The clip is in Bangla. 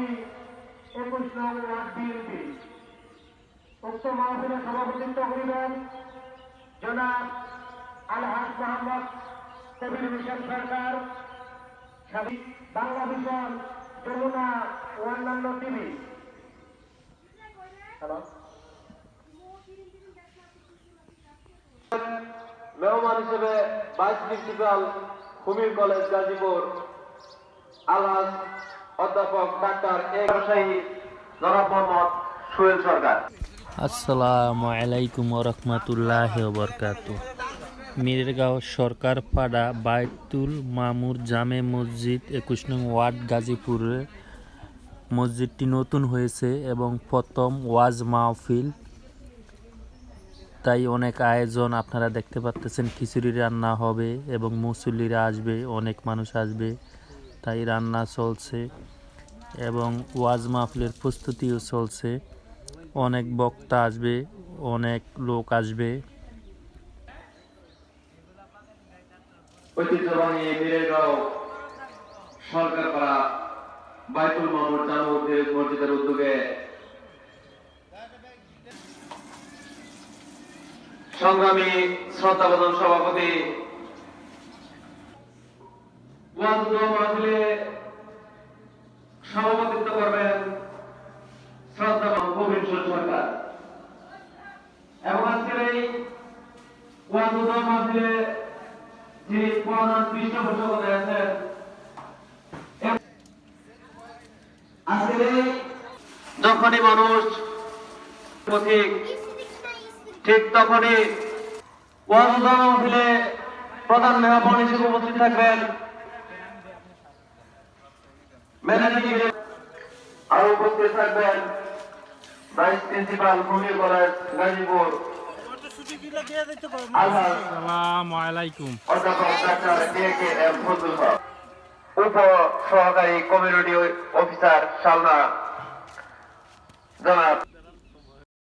সভাপতি একুশ বিএনপি উক্ত মাহফিলে সভাপতিত্ব করিবেন জনাব মোহাম্মদ কবির সরকার বাংলা যমুনা ও অন্যান্য টিভি মেহমান হিসেবে ভাইস প্রিন্সিপাল কুমির কলেজ গাজীপুর, আলহাজ অধ্যাপক ডাক্তার এ সরকার। আসসালামু আলাইকুম রহমতুল্লাহ বরকাত মিরগাঁও সরকার পাড়া বাইতুল মামুর জামে মসজিদ একুশ নং ওয়ার্ড গাজীপুরে মসজিদটি নতুন হয়েছে এবং প্রথম ওয়াজ মাহফিল। তাই অনেক আয়োজন আপনারা দেখতে পাচ্তেছেন, খিচুড়ি রান্না হবে এবং মুসল্লিরা আসবে, অনেক মানুষ আসবে, তাই রান্না চলছে। এবং ওয়াজ মাহফিলের প্রস্তুতিও চলছে। অনেক বক্তা আসবে অনেক লোক আসবে। সংগ্রামী শ্রদ্ধাবদন সভাপতি সভাপতিত্ব করবেন শ্রদ্ধাবান প্রবীণ সরকার। এবং আজকের এই ওয়াজুদ্দোয়া মাহফিলে যিনি প্রধান পৃষ্ঠপোষকতা আছেন যখনই মানুষ পথিক ঠিক তখনই ওয়াজুদ্দোয়া মাহফিলে প্রধান মেহমান হিসেবে উপস্থিত থাকবেন। ম্যানেজিং আরও উপস্থিত থাকবেন ভাইস প্রিন্সিপাল ভূমি কলেজ গাজীপুর। উপ সহকারী কমিউনিটি অফিসার সালনা জনাব